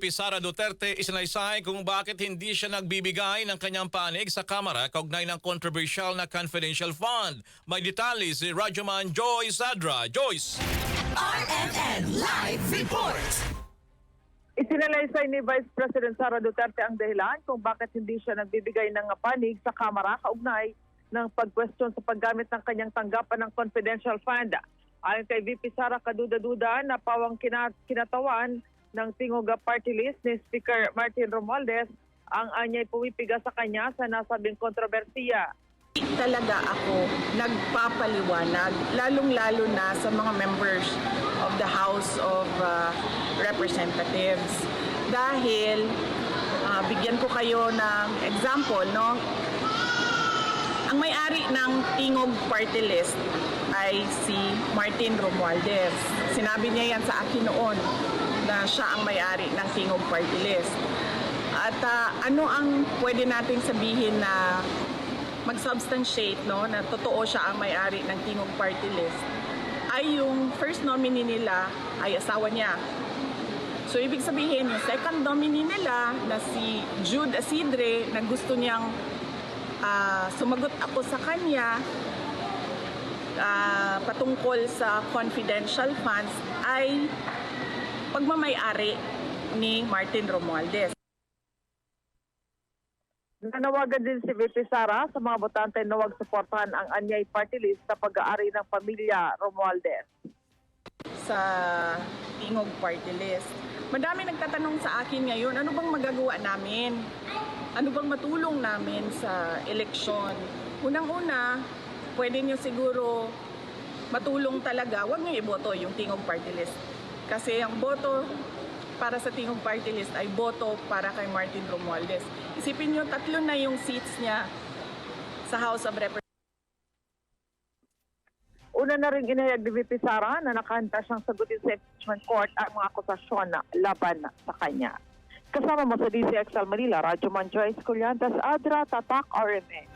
VP Sara Duterte isinaysay kung bakit hindi siya nagbibigay ng kanyang panig sa Kamara kaugnay ng controversial na confidential fund. May detalye si Rajuman Joyce Sadra. Joyce! RMN Live Report. Isinalaysay ni Vice President Sara Duterte ang dahilan kung bakit hindi siya nagbibigay ng panig sa Kamara kaugnay ng pagkwestiyon sa paggamit ng kanyang tanggapan ng confidential fund. Ayon kay VP Sara Kaduda-Duda na pawang kina- kinatawan ng Tingoga Party List ni Speaker Martin Romualdez ang anyay pumipiga sa kanya sa nasabing kontrobersiya. talaga ako nagpapaliwanag, lalong-lalo na sa mga members of the House of uh, Representatives. Dahil, uh, bigyan ko kayo ng example, no? Ang may-ari ng Tingog Party List ay si Martin Romualdez. Sinabi niya yan sa akin noon na siya ang may-ari ng Tingog Party List. At ah, ano ang pwede nating sabihin na mag-substantiate no, na totoo siya ang may-ari ng Tingog Party List ay yung first nominee nila ay asawa niya. So ibig sabihin, yung second nominee nila na si Jude Asidre na gusto niyang ah, sumagot ako sa kanya ah, patungkol sa confidential funds ay pagmamayari ni Martin Romualdez. Nanawagan din si VP Sara sa mga botante na huwag suportahan ang anyay party list sa pag-aari ng pamilya Romualdez. sa Tingog Party List. Madami nagtatanong sa akin ngayon, ano bang magagawa namin? Ano bang matulong namin sa eleksyon? Unang-una, pwede nyo siguro matulong talaga, huwag nyo iboto yung Tingog Party List. Kasi ang boto para sa Tingog Party List ay boto para kay Martin Romualdez. Isipin nyo, tatlo na yung seats niya sa House of Representatives. Una na rin inayag ni VP Sara na nakahanda siyang sagutin sa impeachment court ang mga akusasyon na laban sa kanya. Kasama mo sa DCXL Manila, Radyo Man Joyce Colliantes, Adra, Tatak, RMA.